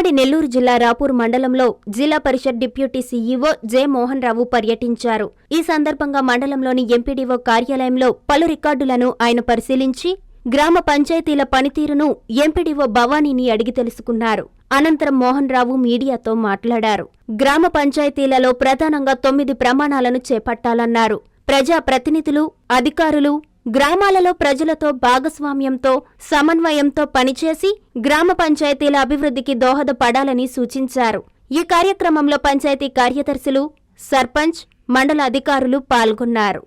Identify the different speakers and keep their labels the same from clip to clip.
Speaker 1: ఉమ్మడి నెల్లూరు జిల్లా రాపూర్ మండలంలో Zilla Parishad deputy CEO J Mohan Rao పర్యటించారు. ఈ సందర్భంగా మండలంలోని ఎంపీడీఓ కార్యాలయంలో పలు రికార్డులను ఆయన పరిశీలించి గ్రామ పంచాయతీల పనితీరును ఎంపీడీఓ భవానీని అడిగి తెలుసుకున్నారు. అనంతరం మోహన్ రావు మీడియాతో మాట్లాడారు. గ్రామ పంచాయతీలలో ప్రధానంగా తొమ్మిది ప్రమాణాలను చేపట్టాలన్నారు. ప్రజా ప్రతినిధులు అధికారులు గ్రామాలలో ప్రజలతో భాగస్వామ్యంతో సమన్వయంతో పనిచేసి గ్రామ పంచాయతీల అభివృద్ధికి దోహదపడాలని సూచించారు. ఈ కార్యక్రమంలో పంచాయతీ కార్యదర్శులు సర్పంచ్ మండల అధికారులు పాల్గొన్నారు.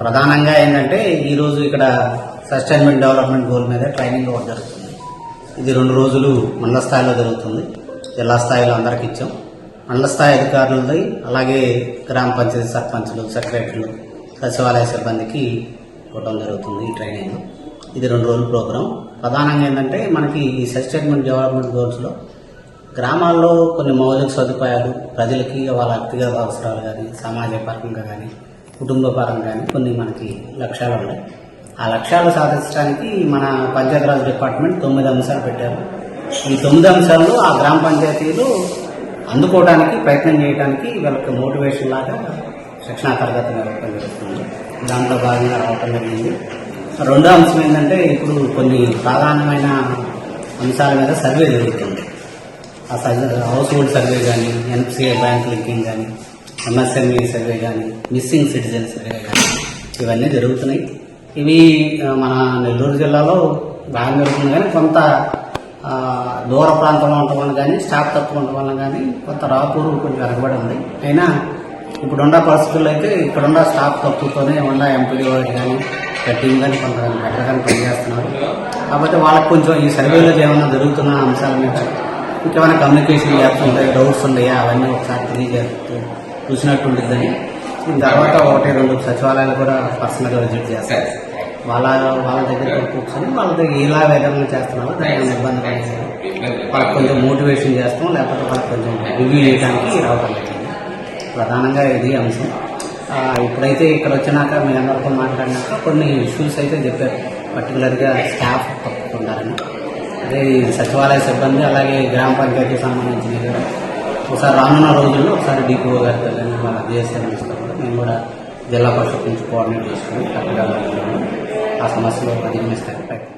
Speaker 2: ప్రధానంగా ఏంటంటే ఈరోజు ఇక్కడ సస్టైన్మెంట్ డెవలప్మెంట్ గోల్ మీద ట్రైనింగ్ ఒకటి జరుగుతుంది. ఇది రెండు రోజులు మండల స్థాయిలో జరుగుతుంది. జిల్లా స్థాయిలో అందరికి ఇచ్చాం. మండల స్థాయి అధికారులది అలాగే గ్రామ పంచాయతీ సర్పంచ్లు సెక్రటరీలు సచివాలయ సిబ్బందికి ఇవ్వడం జరుగుతుంది ఈ ట్రైనింగ్. ఇది రెండు రోజుల ప్రోగ్రాం. ప్రధానంగా ఏంటంటే మనకి ఈ సస్టైన్మెంట్ డెవలప్మెంట్ గోల్స్లో గ్రామాల్లో కొన్ని మౌలిక సదుపాయాలు ప్రజలకి వాళ్ళ వ్యక్తిగత అవసరాలు కానీ సమాజ పరంగా కానీ కుటుంబ పరంగా కానీ కొన్ని మనకి లక్ష్యాలు ఉన్నాయి. ఆ లక్ష్యాలు సాధించడానికి మన పంచాయతీరాజ్ డిపార్ట్మెంట్ తొమ్మిది అంశాలు పెట్టారు. ఈ తొమ్మిది అంశాల్లో ఆ గ్రామ పంచాయతీలు అందుకోవడానికి ప్రయత్నం చేయడానికి వీళ్ళకి మోటివేషన్ లాగా శిక్షణా తరగతి నిర్వహించడం జరుగుతుంది. దాంట్లో భాగంగా రావటం జరిగింది. రెండో అంశం ఏంటంటే ఇప్పుడు కొన్ని ప్రాధాన్యమైన అంశాల మీద సర్వే జరుగుతుంది. ఆ సర్వే హౌస్ హోల్డ్ సర్వే కానీ ఎన్పిసిఐ బ్యాంక్ లింకింగ్ కానీ ఎంఎస్ఎంఈ సర్వే కానీ మిస్సింగ్ సిటిజన్ సర్వే కానీ ఇవన్నీ జరుగుతున్నాయి. ఇవి మన నెల్లూరు జిల్లాలో బాగా జరుగుతుంది కానీ కొంత దూర ప్రాంతంలో ఉండటం వల్ల కానీ స్టాఫ్ తక్కువ ఉండటం వల్ల కానీ కొంత రాపూరు కొంచెం వెనకబడి ఉంది. అయినా ఇప్పుడున్న పరిస్థితుల్లో అయితే ఇక్కడున్న స్టాఫ్ తక్కువతోనే ఉన్న ఎంపీ వారికి కానీ టీం కానీ కొంత కానీ పనిచేస్తున్నారు. కాకపోతే వాళ్ళకి కొంచెం ఈ సర్వేలో ఏమైనా జరుగుతున్న అంశాల మీద ఇంకేమైనా కమ్యూనికేషన్ గ్యాప్స్ ఉంటాయి డౌట్స్ ఉన్నాయా? అవన్నీ ఒకసారి తెలియజేస్తూ చూసినట్టు ఉంటుందని. దీని తర్వాత ఒకటి రెండు సచివాలయాలు కూడా పర్సనల్గా విజిట్ చేస్తారు వాళ్ళ వాళ్ళ దగ్గర కూర్చొని వాళ్ళ దగ్గర ఎలా వేదన చేస్తున్నారో దానికి ఇబ్బంది పడేసి వాళ్ళకి కొంచెం మోటివేషన్ చేస్తాం లేకపోతే వాళ్ళకి కొంచెం రివ్యూ చేయడానికి రావటం లేదు. ప్రధానంగా ఇది అంశం. ఇప్పుడైతే ఇక్కడ వచ్చినాక మీ అందరితో మాట్లాడినాక కొన్ని ఇష్యూస్ అయితే చెప్పారు. పర్టికులర్గా స్టాఫ్ తప్పుకుంటారని అదే ఈ సచివాలయ సిబ్బంది అలాగే గ్రామ పంచాయతీ సంబంధించిన కూడా. ఒకసారి రానున్న రోజుల్లో ఒకసారి డిపో గారితో కానీ మన జిఎస్ఎం మేము కూడా జిల్లా పరిషత్ నుంచి కోఆర్డినేట్ చేసుకుని కరెక్ట్గా ఆ సమస్యలు అధిగమిస్తానికి